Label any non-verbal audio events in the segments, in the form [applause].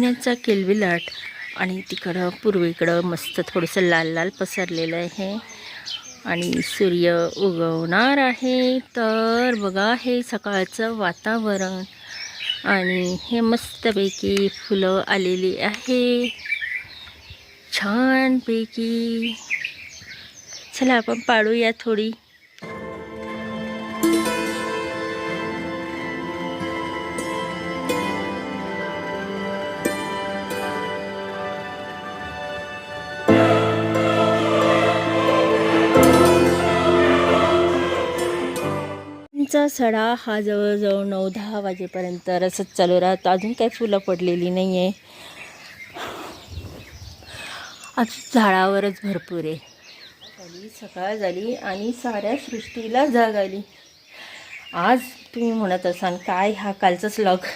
चिमण्याचा किलबिलाट आणि तिकडं पूर्वेकडं मस्त थोडंसं लाल लाल पसरलेलं आहे. आणि सूर्य उगवणार आहे. तर बघा हे सकाळचं वातावरण आणि हे मस्तपैकी फुलं आलेली आहे. छानपैकी. चला आपण पाळूया थोडी. चा सडा हा जवळजवळ नऊ दहा वाजेपर्यंत रसच चालू राहतो. अजून काही फुलं पडलेली नाही आहे अजून झाडावरच भरपूर आहे. झाली सकाळ झाली आणि साऱ्या सृष्टीला जाग आली. आज तुम्ही म्हणत असाल काय हा कालचाच लॉग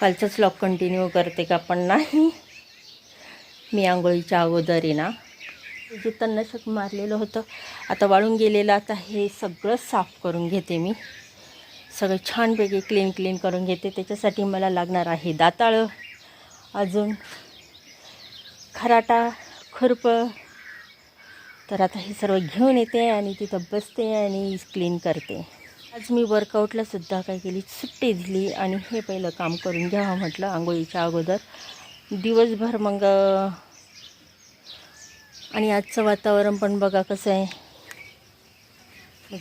कालचाच लॉग कंटिन्यू करते का? पण नाही. मी आंघोळीच्या अगोदर आहे ना जे तणनाशक मारलेलं होतं आता वाळून गेलेलं आता हे सगळं साफ करून घेते मी. सगळं छानपैकी क्लीन क्लीन करून घेते. त्याच्यासाठी मला लागणार आहे दाताळं. अजून खराटा खुरपं. तर आता हे सर्व घेऊन येते आणि तिथं बसते आणि क्लीन करते. आज मी वर्कआउटला सुद्धा काय केली? सुट्टी दिली आणि हे पहिलं काम करून घ्यावं म्हटलं आंघोळीच्या अगोदर. दिवसभर मग आणि आजचं वातावरण पण बघा कसं आहे.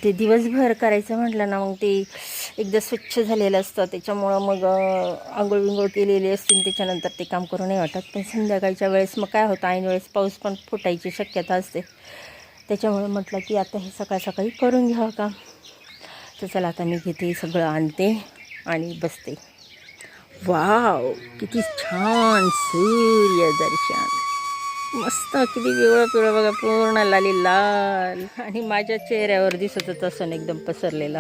ते दिवसभर करायचं म्हटलं ना मग ते एकदा स्वच्छ झालेलं असतं. त्याच्यामुळं मग आंघोळ विंघोळ केलेली असतील त्याच्यानंतर ते काम करू नाही वाटत. पण संध्याकाळच्या वेळेस मग काय होतं ऐन वेळेस पाऊस पण फुटायची शक्यता असते. त्याच्यामुळे म्हटलं की आता हे सकाळ सकाळी करून घ्यावं का तर चला आता मी घेते सगळं आणते आणि बसते. वाव किती छान सूर्यदर्शन. मस्त किती पिवळं पिवळं बघा पूर्ण लाली लाल. आणि माझ्या चेहऱ्यावर दिसत होतं असं एकदम पसरलेला.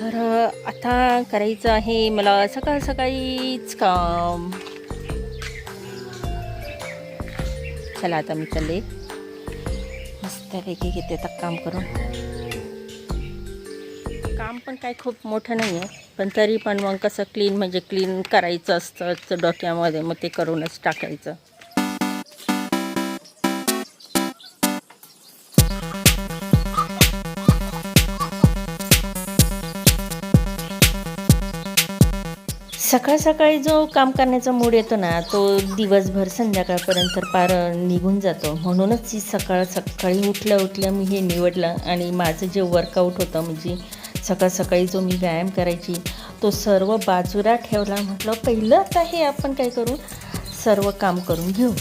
तर आता करायचं आहे मला सकाळ सकाळीच काम. चला आता मी चालले. मस्तपैकी घेते आता काम करून. काम पण काय खूप मोठं नाही आहे पण तरी पण मग कसं क्लीन म्हणजे क्लीन करायचं असतं डोक्यामध्ये मग ते करूनच टाकायचं. सकाळ सकाळी जो काम करण्याचा मूड येतो ना तो दिवसभर संध्याकाळपर्यंत पार निघून जातो. म्हणूनच ही सकाळ सकाळी उठल्या उठल्या मी हे निवडलं आणि माझं जे वर्कआउट होतं म्हणजे सकाळ सकाळी जो मी व्यायाम करायची तो सर्व बाजूला ठेवला म्हटलं पहिलं आता हे आपण काय करू? सर्व काम करून घेऊ.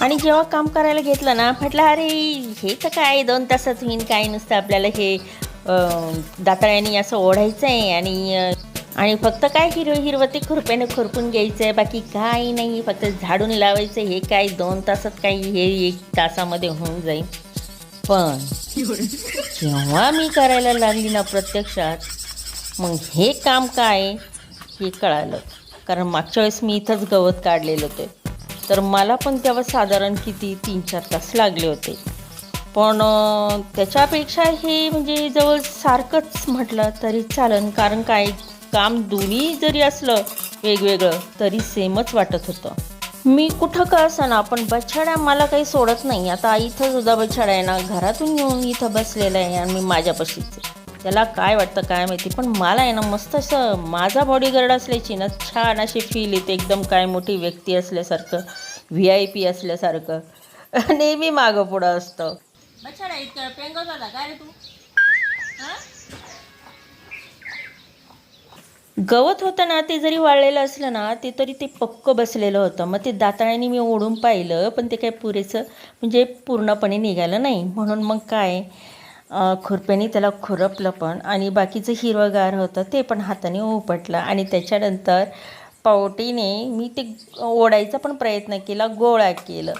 आणि जेव्हा काम करायला घेतलं ना म्हटलं अरे हे तर काय दोन तासात होईन काय नुसतं आपल्याला हे अं, दाताळ्याने असं ओढायचं आहे आणि आणि फक्त काय हिरवं हिरवं ते खुरप्याने खुरपून घ्यायचं आहे बाकी काही नाही फक्त झाडून लावायचं हे काय दोन तासात काही हे एक तासामध्ये होऊन जाईल. पण जेव्हा मी करायला लागली ना प्रत्यक्षात मग हे काम काय हे कळालं. कारण मागच्या वेळेस मी इथंच गवत काढलेलं होते. तर मला पण तेव्हा साधारण किती तीन चार तास लागले होते. पण त्याच्यापेक्षा हे म्हणजे जवळ सारखंच म्हटलं तरी चालन. कारण काय काम दोन्ही जरी असलं वेगवेगळं तरी सेमच वाटत होतं. मी कुठं का ना पण बछाड्या मला काही सोडत नाही. आता इथं सुद्धा बछाडा आहे ना घरातून येऊन इथं बसलेला आहे आणि मी माझ्यापाशीच त्याला काय वाटतं काय माहिती पण मला आहे ना मस्त असं माझा बॉडीगार्ड असल्याची ना छान अशी फील येते. एकदम काय मोठी व्यक्ती असल्यासारखं व्ही आय पी असल्यासारखं. [laughs] नेहमी मागं पुढं असतं. बछाडा इतकं पेंगत होता काय रे तू? गवत होतं ना ते जरी वाळलेलं असलं ना ते तरी ते पक्क बसलेलं होतं. मग ते दाताळ्याने मी ओढून पाहिलं पण ते काय पुरेसं म्हणजे पूर्णपणे निघालं नाही. म्हणून मग काय खुरप्याने त्याला खुरपलं पण. आणि बाकीचं हिरवंगार होतं ते पण हाताने उपटलं. आणि त्याच्यानंतर पावटीने मी ते ओढायचा पण प्रयत्न केला गोळा केलं.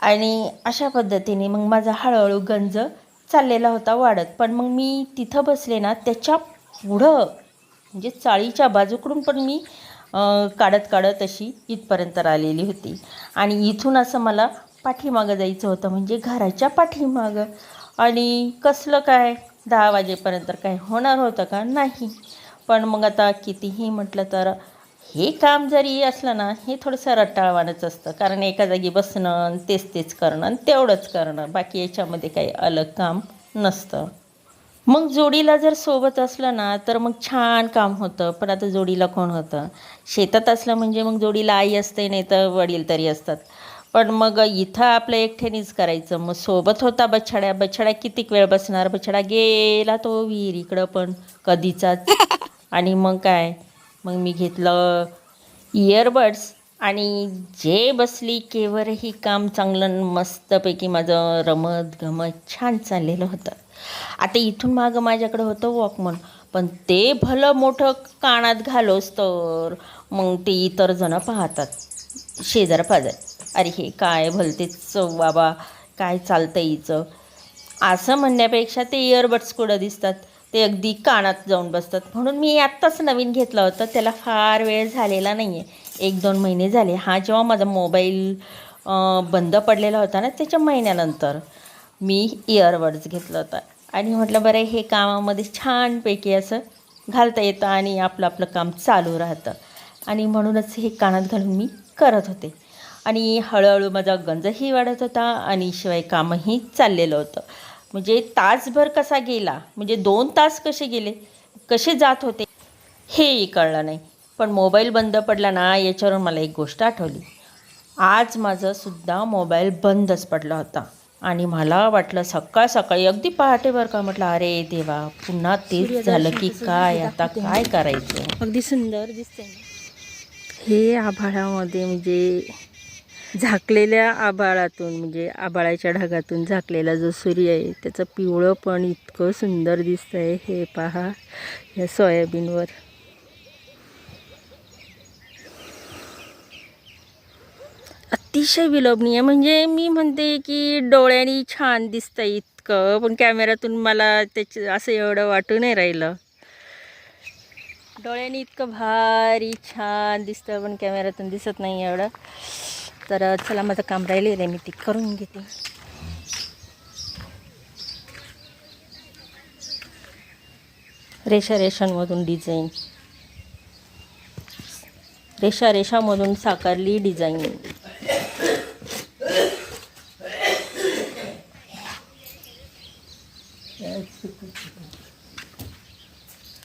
आणि अशा पद्धतीने मग माझा हळूहळू गंज चाललेला होता वाढत. पण मग मी तिथं बसले ना त्याच्या पुढं म्हणजे चाळीच्या बाजूकडून पण मी काढत काढत अशी इथपर्यंत आलेली होती. आणि इथून असं मला पाठीमागं जायचं होतं म्हणजे घराच्या पाठीमागं. आणि कसलं काय? दहा वाजेपर्यंत काय होणार होतं का? नाही. पण मग आता कितीही म्हटलं तर हे काम जरी असलं ना हे थोडंसं रटाळवाणंच असतं. कारण एका जागी बसणं आणि तेच तेच करणं आणि तेवढंच करणं. बाकी याच्यामध्ये काही अलग काम नसतं. मग जोडीला जर सोबत असलं ना तर मग छान काम होतं. पण आता जोडीला कोण होतं? शेतात असलं म्हणजे मग जोडीला आई असते नाही तर वडील तरी असतात. पण मग इथं आपलं एकठेनीच करायचं. मग सोबत होता बछड्या बछड्या कितीक वेळ बसणार? बछडा गेला तो विहीर इकडं पण कधीचाच. आणि मग काय? मग मी घेतलं इयरबड्स आणि जे बसली केवरही काम चांगलं मस्तपैकी माझं रमत गमत छान चाललेलं होतं. आता इथून मागं माझ्याकडं होतं वॉकमन पण ते भलं मोठं कानात घालोस तर मग ते इतर जणं पाहतात. शेजार पाजार अरे हे काय भलतेच बाबा काय चालतं हिचं. असं म्हणण्यापेक्षा ते इयरबड्स कुठं दिसतात? ते अगदी कानात जाऊन बसतात. म्हणून मी आत्ताच नवीन घेतलं होतं. त्याला फार वेळ झालेला नाही आहे एक दोन महिने झाले. हा जेव्हा माझा मोबाईल बंद पडलेला होता ना त्याच्या महिन्यानंतर मी इयरबड्स घेतलं होतं. आणि म्हटलं बरं हे कामामध्ये छानपैकी असं घालता येतं आणि आपलं आपलं काम चालू राहतं. आणि म्हणूनच हे कानात घालून मी करत होते. आणि हळूहळू माझा गंजही वाढत होता आणि शिवाय कामही चाललेलं होतं. म्हणजे तासभर कसा गेला? म्हणजे दोन तास कसे गेले? कसे जात होते? हेही कळलं नाही. पण मोबाईल बंद पडला ना याच्यावरून मला एक गोष्ट आठवली. आज माझं सुद्धा मोबाईल बंदच पडला होता. आणि मला वाटलं सकाळ सकाळी अगदी पहाटे बरं का म्हटलं अरे देवा पुन्हा तेच झालं की काय आता काय करायचं? अगदी सुंदर दिसते हे आभाळामध्ये म्हणजे झाकलेल्या आभाळातून म्हणजे आभाळाच्या ढगातून झाकलेला जो सूर्य आहे त्याचं पिवळं पण इतकं सुंदर दिसतं आहे हे पहा या सोयाबीनवर. अतिशय विलोभनीय. म्हणजे मी म्हणते की डोळ्यांनी छान दिसतं इतकं पण कॅमेऱ्यातून मला त्याचं असं एवढं वाटू नाही राहिलं. डोळ्यांनी इतकं भारी छान दिसतं पण कॅमेऱ्यातून दिसत नाही एवढं. तर चला माझं काम राहिलेलं आहे मी ते करून घेते. रेषा रेषांमधून डिझाईन रेषा रेषामधून साकारली डिझाईन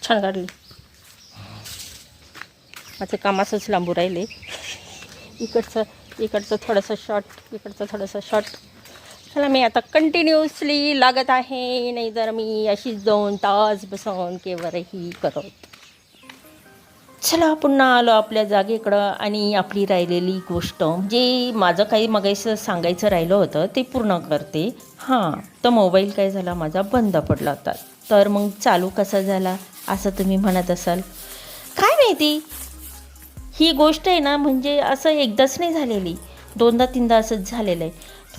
छान काढली. माझं काम असंच लांबू राहिले. इकडचं इकडचं थोडंसं शॉर्ट इकडचं थोडंसं शॉर्ट चला मी आता कंटिन्युअसली लागत आहे. नाही जर मी अशीच दोन तास बसून केवरही करत चला पुन्हा आलो आपल्या जागेकडं आणि आपली राहिलेली गोष्ट. जे माझं काही मगायचं सांगायचं राहिलं होतं ते पूर्ण करते. हां तर मोबाईल काय झाला माझा बंद पडला होता. तर मग चालू कसा झाला असं तुम्ही म्हणत असाल. काय माहिती? ही गोष्ट आहे ना म्हणजे असं एकदाच नाही झालेली. दोनदा तीनदा असंच झालेलं आहे.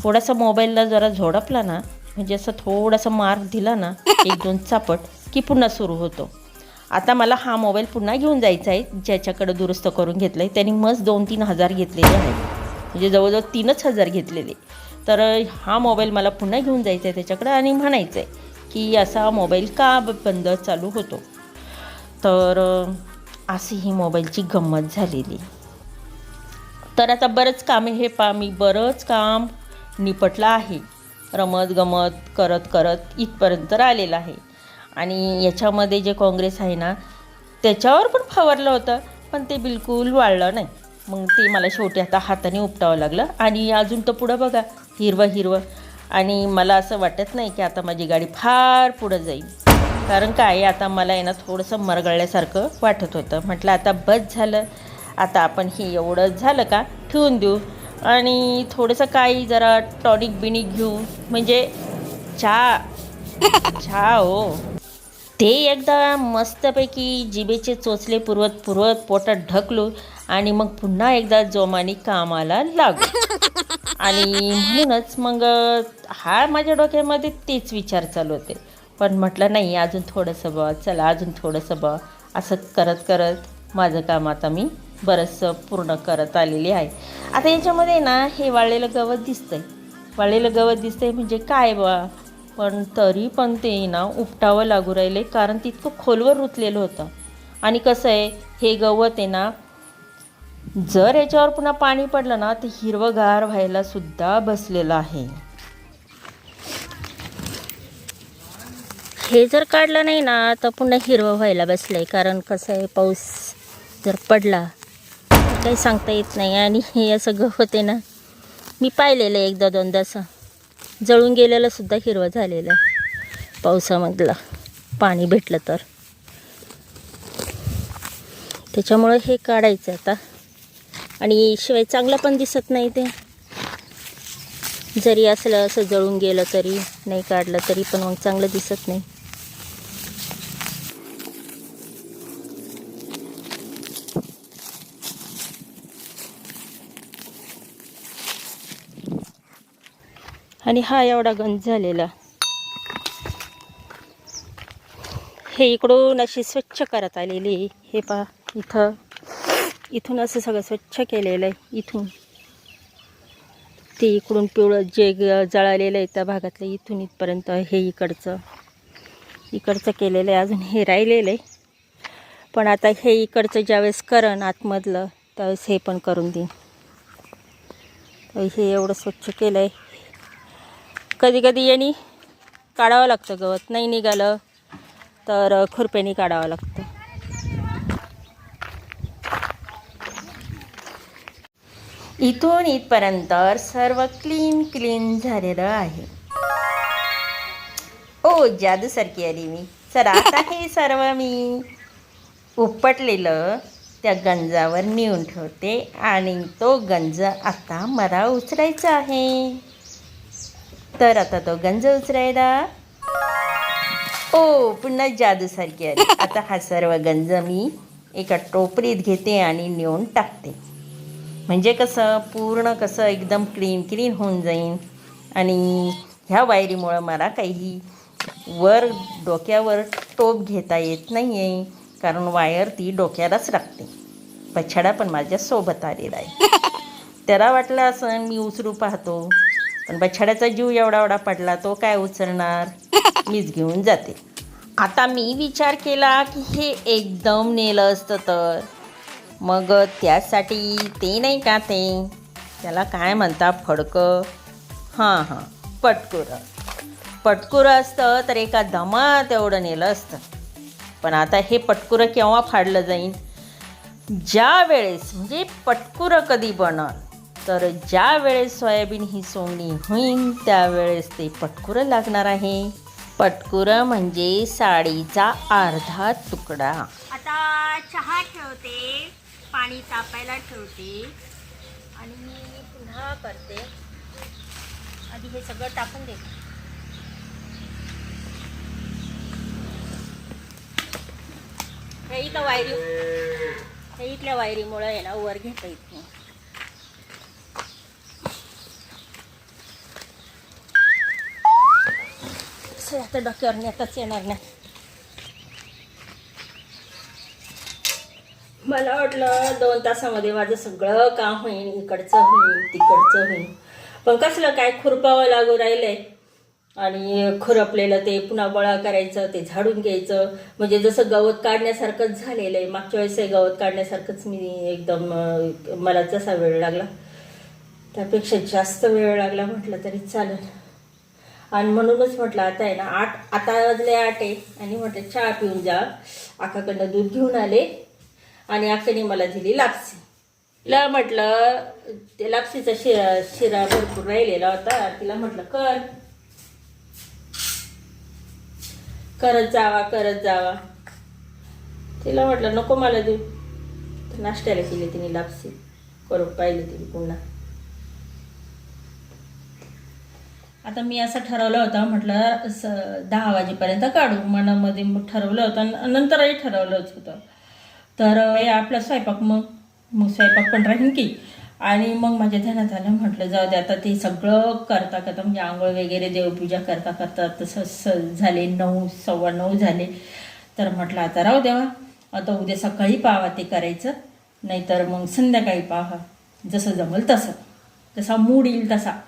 थोडासा मोबाईलला जरा झोडपला ना म्हणजे असं थोडासा मार्क दिला ना एक दोन चापट की पुन्हा सुरू होतो. आता मला हा मोबाईल पुन्हा घेऊन जायचा आहे ज्याच्याकडं दुरुस्त करून घेतलं आहे त्यांनी मस्त दोन तीन हजार घेतलेले आहेत. म्हणजे जवळजवळ तीनच हजार घेतलेले. तर हा मोबाईल मला पुन्हा घेऊन जायचा आहे त्याच्याकडं आणि म्हणायचं आहे की असा मोबाईल का बंद चालू होतो? तर अशी ही मोबाईलची गंमत झालेली. तर आता बरंच काम आहे. हे पा मी बरंच काम निपटलं आहे. रमत गमत करत करत इथपर्यंत आलेलं आहे. आणि याच्यामध्ये जे काँग्रेस आहे ना त्याच्यावर पण फवारलं होतं पण ते बिलकुल वाळलं नाही. मग ते मला शेवटी आता हाताने उपटावं लागलं. आणि अजून तर पुढं बघा हिरवं हिरवं. आणि मला असं वाटत नाही की आता माझी गाडी फार पुढं जाईल. कारण काय आता मला आहे ना थोडंसं मरगळल्यासारखं वाटत होतं. म्हटलं आता बस झालं. आता आपण हे एवढं झालं का? ठेवून देऊ. आणि थोडंसं काही जरा टॉनिक बिनिक घेऊ. म्हणजे चहा. चहा हो. ते एकदा मस्तपैकी जिभेचे चोचले पुरवत पुरवत पोटात ढकलू आणि मग पुन्हा एकदा जोमाने कामाला लागू. आणि म्हणूनच मग हा माझ्या डोक्यामध्ये तेच विचार चालू होते. पण म्हटलं नाही अजून थोडंसं बा चला अजून थोडंसं बा असं करत करत माझं काम आता मी बरंचसं पूर्ण करत आलेली आहे. आता याच्यामध्ये ना हे वाळलेलं गवत दिसतंय. वाळलेलं गवत दिसतंय म्हणजे काय बा? पण तरी पण ते ना उपटावं लागू राहिले कारण तितकं खोलवर रुतलेलं होतं. आणि कसं आहे हे गवत आहे ना जर याच्यावर पुन्हा पाणी पडलं ना तर हिरवंगार व्हायला सुद्धा बसलेलं आहे. हे जर काढलं नाही ना तर पुन्हा हिरवं व्हायला बसलं आहे कारण कसं आहे पाऊस जर पडला काही सांगता येत नाही. आणि हे असं गवत आहे ना मी पाहिलेलं आहे एकदा दोनदा असं. जळून गेलेलं सुद्धा हिरवं झालेलं आहे. पावसामधलं पाणी भेटलं तर. त्याच्यामुळं हे काढायचं आता. आणि शिवाय चांगलं पण दिसत नाही ते. जरी असलं असं जळून गेलं तरी नाही काढलं तरी पण मग चांगलं दिसत नाही. आणि हा एवढा गंज झालेला. हे इकडून अशी स्वच्छ करत आलेली आहे. हे पा इथं इथून असं सगळं स्वच्छ केलेलं आहे. इथून. ते इकडून पिवळं जे ग- जळालेलं आहे त्या भागातलं इथून इथपर्यंत हे इकडचं इकडचं केलेलं आहे. अजून हे राहिलेलं आहे. पण आता हे इकडचं ज्यावेळेस करण आतमधलं त्यावेळेस हे पण करून देईन. हे एवढं स्वच्छ केलं आहे कधी कधी यांनी काढावं लागतं गवत. नाही निघालं तर खुरप्याने काढावं लागतं. इथून इथपर्यंत सर्व क्लीन क्लीन झालेलं आहे. ओ जादूसारखी आली मी. सर आता हे सर्व मी उपटलेलं त्या गंजावर नेऊन ठेवते आणि तो गंज आता मला उचलायचा आहे. तर आता तो गंज उचलायला. ओ पुन्हा जादूसारखी आली. आता हा सर्व गंज मी एका टोपरीत घेते आणि नेऊन टाकते. म्हणजे कसं पूर्ण कसं एकदम क्लीन क्लीन होऊन जाईन. आणि ह्या वायरीमुळं मला काही वर डोक्यावर टोप घेता येत नाही आहे कारण वायर ती डोक्यालाच लागते. पछाडा पण माझ्या सोबत आलेला आहे. त्याला वाटलं असं मी उचलू पाहतो. पण बछड्याचा जीव एवढा एवढा पडला तो काय उचलणार? [laughs] मीच घेऊन जाते. आता मी विचार केला की हे एकदम नेलं असतं तर. मग त्यासाठी ते नाही का ते? त्याला काय म्हणता फडकं? हां हां पटकुरं. पटकुरं असतं तर एका दमात एवढं नेलं असतं. पण आता हे पटकुरं केव्हा फाडलं जाईल ज्या वेळेस म्हणजे पटकुरं कधी बनल? तर ज्या वेळेस सोयाबीन ही सोंगणी होईल त्यावेळेस ते पटकुरं लागणार आहे. पटकुरं म्हणजे साडीचा अर्धा तुकडा. आता चहा ठेवते पाणी तापायला ठेवते आणि मी पुन्हा करते. आधी हे सगळं टाकून देते. हे इथं वायरी हे इथल्या वायरीमुळं याला वर घेता येत नाही. असं आता डोक्यावर नेताच येणार नाही. मला वाटलं दोन तासामध्ये माझं सगळं काम होईल इकडचं होईल तिकडचं होईल. पण कसलं काय खुरपावं लागू राहिलंय आणि खुरपलेलं ते पुन्हा बळा करायचं ते झाडून घ्यायचं. म्हणजे जसं गवत काढण्यासारखंच झालेलं आहे. मागच्या वेळेस गवत काढण्यासारखंच मी एकदम मला जसा वेळ लागला त्यापेक्षा जास्त वेळ लागला म्हटलं तरी चालेल. आणि म्हणूनच म्हटलं आता आहे ना आठ आता वाजले आठ आहे. आणि म्हटलं चहा पिऊन जा. आकाकडनं दूध घेऊन आले. आणि आकाने मला दिली लापसी तिला म्हटलं ते लापसीचा शिरा शिरा भरपूर राहिलेला होता. तिला म्हटलं कर. करत जावा करत जावा. तिला म्हटलं नको मला देऊ. नाश्त्याला केली तिने लापसी करून पाहिली तिने पुन्हा. आता मी असं ठरवलं होतं म्हटलं स दहा वाजेपर्यंत काढू. मनामध्ये मग ठरवलं होतं नंतरही ठरवलंच होतं. तर हे आपला स्वयंपाक मग. मग स्वयंपाक पण राहीन की. आणि मग माझ्या ध्यानात आलं म्हटलं जाऊ दे आता ते सगळं करता करता म्हणजे आंघोळ वगैरे देवपूजा करता करता तसं स झाले नऊ सव्वा नऊ झाले. तर म्हटलं आता राहू देवा आता उद्या सकाळी पाहावा ते करायचं नाहीतर मग संध्याकाळी पाहा जसं जमल तसं. जसा मूड येईल तसा.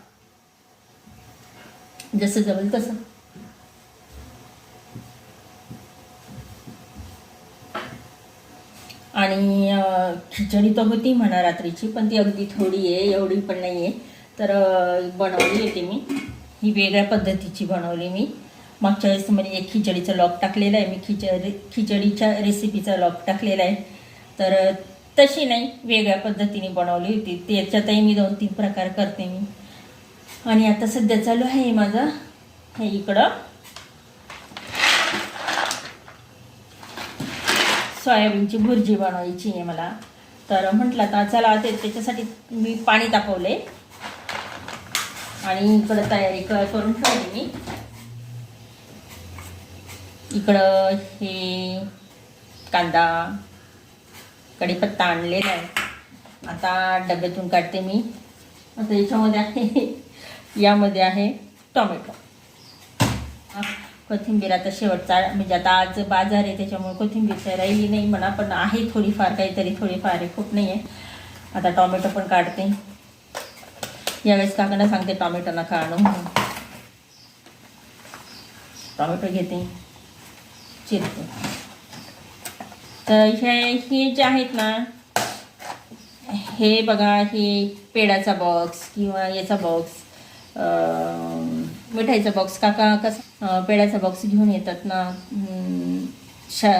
जसं जमेल तसं. आणि खिचडी तर होती म्हणा रात्रीची पण ती अगदी थोडी आहे एवढी पण नाही आहे तर बनवली होती मी. ही वेगळ्या पद्धतीची बनवली मी. मागच्या वेळेस म्हणजे एक खिचडीचं लॉक टाकलेलं आहे. मी खिचडी खिचडीच्या रेसिपीचा लॉक टाकलेला आहे. तर तशी नाही वेगळ्या पद्धतीने बनवली होती. त्याच्यातही मी दोन तीन प्रकार करते मी. आणि आता सध्या चालू आहे माझं. हे इकडं. सोयाबीनची भुर्जी बनवायची आहे मला. तर म्हटलं आता चला ते त्याच्यासाठी मी पाणी तापवले आणि इकडं तयारी करून ठेवली मी. इकडं हे कांदा कढीपत्ता आणलेला आहे. आता डब्यातून काढते मी. आता याच्यामध्ये आहे यामध्ये आहे टोमॅटो. कोथिंबीर आता शेवटचा म्हणजे आता आज बाजार आहे त्याच्यामुळे कोथिंबीर तर राहिली नाही म्हणा पण आहे थोडीफार काहीतरी थोडीफार आहे खूप नाही आहे आता टॉमॅटो पण काढते. यावेळेस काकांना सांगते टोमॅटो नका आणू म्हणून. टोमॅटो घेते. चिरते. तर हे हे जे आहेत ना हे बघा हे पेडाचा बॉक्स किंवा याचा बॉक्स मिठाईचा बॉक्स काका कसं पेड्याचा बॉक्स घेऊन येतात ना शा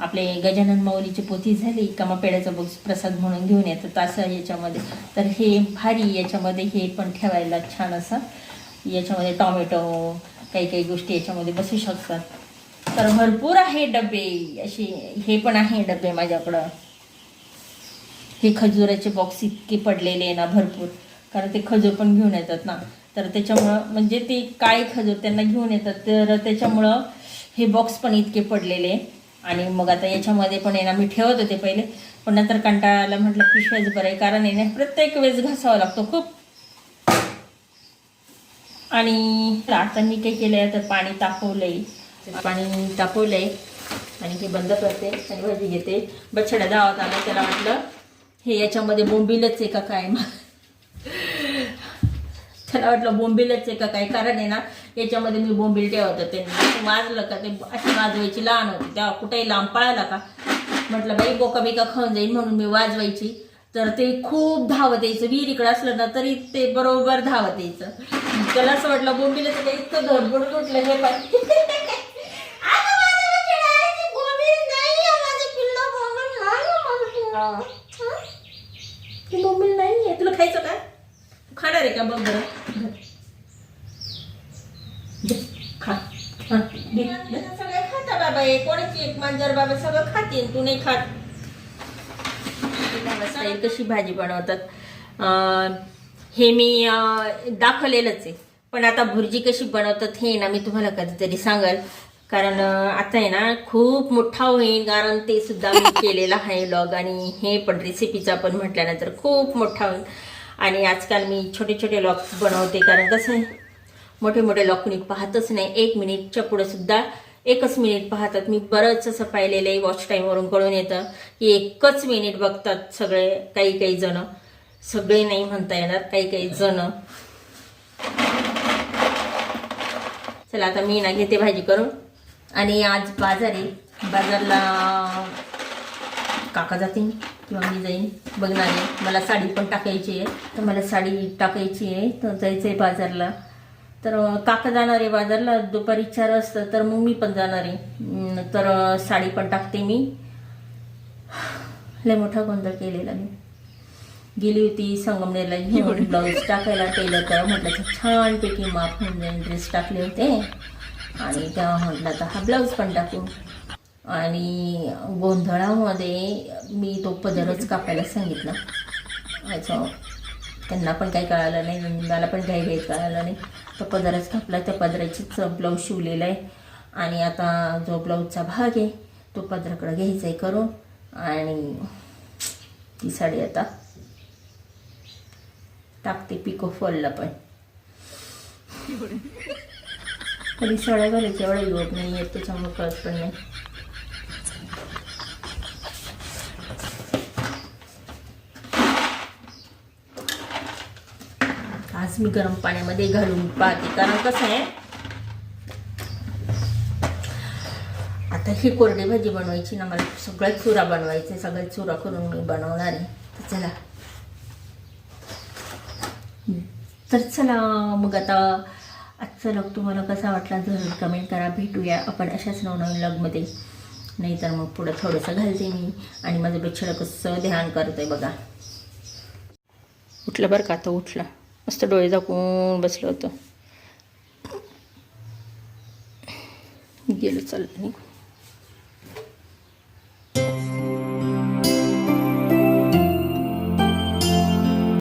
आपले गजानन माऊलीची पोथी झाली का मग पेड्याचा बॉक्स प्रसाद म्हणून घेऊन येतात असं याच्यामध्ये. तर हे भारी याच्यामध्ये हे पण ठेवायला छान असं. याच्यामध्ये टॉमॅटो काही काही गोष्टी याच्यामध्ये बसू शकतात. तर भरपूर आहे डबे. असे हे पण आहे डबे माझ्याकडं. हे खजुराचे बॉक्स इतके पडलेले आहे ना भरपूर. कारण ते खजूर पण घेऊन येतात ना. तर त्याच्यामुळं म्हणजे ते काय खजूर त्यांना घेऊन येतात तर त्याच्यामुळं हे बॉक्स पण इतके पडलेले. आणि मग आता याच्यामध्ये पण आहे ना मी ठेवत होते पहिले. पण नंतर कंटाळाला म्हटलं पिशव्याच बरं आहे. कारण आहे ना प्रत्येक वेळेस घासावा लागतो खूप. आणि आता मी काय केलंय तर पाणी तापवलंय. पाणी तापवलंय. आणि हे बंद करते. आणि भाजी घेते. बछड्या धावत आला त्याला वाटलं हे याच्यामध्ये बोंबीलच आहे का काय? मग त्याला वाटलं बोंबिलच आहे का काही कारण आहे ना याच्यामध्ये मी बोंबील ठेवत होते. वाजलं का ते अशी वाजवायची लहान होती. तेव्हा कुठेही लांब पळाला का? म्हटलं बाई बोका बिका खाऊन जाईल म्हणून मी वाजवायची. तर ते खूप धावत यायचं. विहीर इकडं असलं ना तरी ते बरोबर धावत यायचं. त्याला असं वाटलं बोंबीलाचं काही इतकं धडबड तुटलं हे पाय. आहे, बोंबील नाही तुला खायचं का खाणार आहे का? बघ बरं खा. सगळे खाता बाबा हे कोणाची एक मांजर बाबा सगळं खातील तू नाही खात. कशी भाजी बनवतात. अं, हे मी दाखवलेलंच आहे. पण आता भुर्जी कशी बनवतात हे ना मी तुम्हाला कधीतरी सांगाल. कारण आता आहे ना खूप मोठा होईल कारण ते सुद्धा मी [laughs] केलेलं आहे लॉग आणि हे पण रेसिपीचा पण म्हटल्यानंतर खूप मोठा होईल आणि आजकाल मी छोटे छोटे लॉक बनवते कारण कसं आहे मोठे मोठे लॉक कुणी पाहतच नाही. एक मिनिटच्या पुढे सुद्धा एकच मिनिट पाहतात. मी बरंच असं पाहिलेलं आहे वॉच टाईमवरून कळून येतं की एकच मिनिट बघतात सगळे काही काही जण. सगळे नाही म्हणता येणार काही काही जण. चला आता मी ना घेते भाजी करून. आणि आज बाजार आहे. बाजारला काका जातील. किंवा मी जाईन बघणार आहे. मला साडी पण टाकायची आहे. तर मला साडी टाकायची आहे. तर जायचं आहे बाजारला. तर काका जाणार आहे बाजारला. दुपारी चार वाजता. तर मग मी पण जाणार आहे. तर साडी पण टाकते मी. लय मोठा गोंधळ केलेला मी. गेली होती संगमनेरला घेऊन. ब्लाऊज टाकायला टेलर तर म्हटलं तर छानपैकी माप होऊन जाईल ड्रेस टाकले होते. आणि तेव्हा म्हटलं तर हा ब्लाऊज पण टाकू. आणि गोंधळामध्ये मी तो पदरच कापायला सांगितला. अच्छा त्यांना पण काही कळालं नाही मला पण काही काही कळालं नाही. तो पदरच कापला त्या पदराचीच ब्लाऊज शिवलेला आहे. आणि आता जो ब्लाऊजचा भाग आहे तो पदराकडे घ्यायचा आहे करून. आणि ती साडी आता टाकते पिको फॉलला पण. कधी साड्या घालायची एवढा योग नाही येत त्याच्यामुळे कळत पण नाही. मी गरम पाण्यामध्ये घालून पाहते. कारण कसं आहे आता ही कोरडी भाजी बनवायची ना मला सगळ्यात चुरा बनवायचे सगळ्यात चुरा करून मी बनवणार आहे. तर चला. तर चला मग आता आजचा लग तुम्हाला कसा वाटला जरूर कमेंट करा. भेटूया आपण अशाच नवनवीन लगमध्ये नाहीतर मग पुढं थोडंसं घालते मी आणि माझं बिच्छाला कसं ध्यान करते बघा. उठलं बरं का? आता उठला. मस्त डोळे दाखवून बसलं होतं. गेलं चाललं निघून